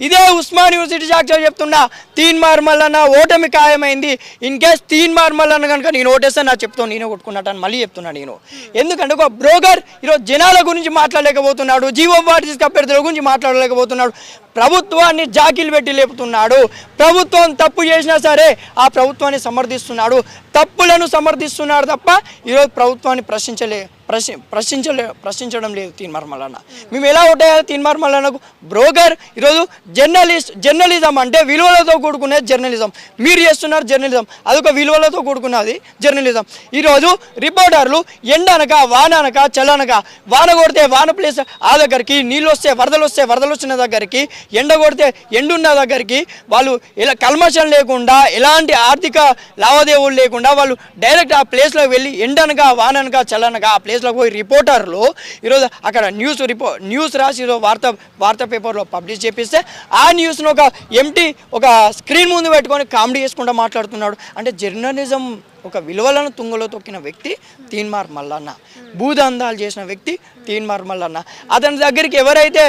ఇదే ఉస్మాన్ యూనివర్సిటీ సాక్ష్యం చెప్తున్నా తీన్ మార్మల్లన్న ఓటమి ఖాయమైంది. ఇన్ కేస్ తీన్ మార్మల్లన్న కనుక నేను ఓటేస్తే నా చెప్తాను నేనే కొట్టుకున్నట్టు అని మళ్ళీ చెప్తున్నా నేను. ఎందుకంటే ఒక బ్రోకర్ ఈరోజు జనాల గురించి మాట్లాడలేకపోతున్నాడు జీవో పార్టీస్ అభ్యర్థుల గురించి మాట్లాడలేకపోతున్నాడు ప్రభుత్వాన్ని జాకీలు పెట్టి లేపుతున్నాడు ప్రభుత్వం తప్పు చేసినా సరే ఆ ప్రభుత్వాన్ని సమర్థిస్తున్నాడు తప్పులను సమర్థిస్తున్నాడు తప్ప ఈరోజు ప్రభుత్వాన్ని ప్రశ్నించలే ప్రశ్న ప్రశ్నించలే ప్రశ్నించడం లేదు తీన్మార్ మల్లన్న మేము ఎలా ఓటేయాలి తీన్మార్ మల్లన్నకు బ్రోకర్ ఈరోజు జర్నలిస్ట్ జర్నలిజం అంటే విలువలతో కూడుకునే జర్నలిజం. మీరు చేస్తున్నారు జర్నలిజం. అదొక విలువలతో కూడుకున్నది జర్నలిజం. ఈరోజు రిపోర్టర్లు ఎండనక వాననక చల్లనక వాన కొడితే వాన ప్లేస్ ఆ దగ్గరికి నీళ్ళు వస్తే వరదలు వస్తే వరదలు వచ్చిన దగ్గరికి ఎండ కొడితే ఎండున్న దగ్గరికి వాళ్ళు ఇలా కల్మషం లేకుండా ఎలాంటి ఆర్థిక లావాదేవీలు లేకుండా వాళ్ళు డైరెక్ట్ ఆ ప్లేస్లోకి వెళ్ళి ఎండనక వాననక చల్లనక ఆ ప్లేస్ ప్లేస్లోకి పోయి రిపోర్టర్లు ఈరోజు అక్కడ న్యూస్ రిపో న్యూస్ రాసి ఈరోజు వార్త వార్తా పేపర్లో పబ్లిష్ చేపిస్తే ఆ న్యూస్ను ఒక ఎంటీ ఒక స్క్రీన్ ముందు పెట్టుకొని కామెడీ చేసుకుంటూ మాట్లాడుతున్నాడు. అంటే జర్నలిజం ఒక విలువలను తుంగలో తొక్కిన వ్యక్తి తీన్మార్ మల్లన్న. భూదందాలు చేసిన వ్యక్తి తీన్మార్ మల్లన్న. అతని దగ్గరికి ఎవరైతే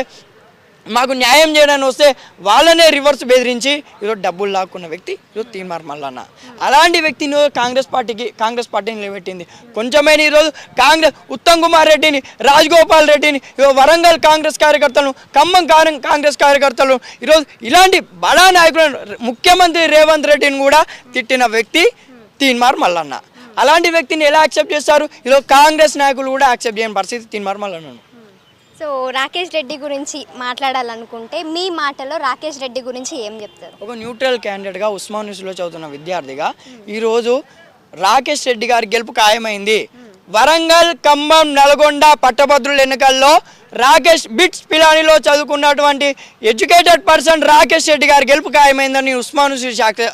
మాకు న్యాయం చేయడానికి వస్తే వాళ్ళనే రివర్స్ బెదిరించి ఈరోజు డబ్బులు లాక్కున్న వ్యక్తి ఈరోజు తీన్మార్ మల్లన్న. అలాంటి వ్యక్తిని కాంగ్రెస్ పార్టీకి కాంగ్రెస్ పార్టీని నిలబెట్టింది. కొంచెమైన ఈరోజు కాంగ్రెస్ ఉత్తమ్ కుమార్ రెడ్డిని రాజగోపాల్ రెడ్డిని ఈరోజు వరంగల్ కాంగ్రెస్ కార్యకర్తలను ఖమ్మం కారం- కాంగ్రెస్ కార్యకర్తలు ఈరోజు ఇలాంటి బడా నాయకులను ముఖ్యమంత్రి రేవంత్ రెడ్డిని కూడా తిట్టిన వ్యక్తి తీన్మార్ మల్లన్న. అలాంటి వ్యక్తిని ఎలా యాక్సెప్ట్ చేస్తారు? ఈరోజు కాంగ్రెస్ నాయకులు కూడా యాక్సెప్ట్ చేయని పరిస్థితి తీన్మార్ మల్లన్నను. సో రాకేష్ రెడ్డి గురించి మాట్లాడాలనుకుంటే మీ మాటలో రాకేష్ రెడ్డి గురించి ఏం చెప్తారు? ఒక న్యూట్రల్ క్యాండిడేట్గా ఉస్మాన్ యూనివర్సిటీలో చదువుతున్న విద్యార్థిగా ఈరోజు రాకేష్ రెడ్డి గారి గెలుపు ఖాయమైంది. వరంగల్ ఖమ్మం నల్గొండ పట్టభద్రుల ఎన్నికల్లో రాకేష్ బిట్స్ పిలానిలో చదువుకున్నటువంటి ఎడ్యుకేటెడ్ పర్సన్ రాకేష్ రెడ్డి గారి గెలుపు ఖాయమైందని ఉస్మాన్ యూనివర్సిటీ సాక్షి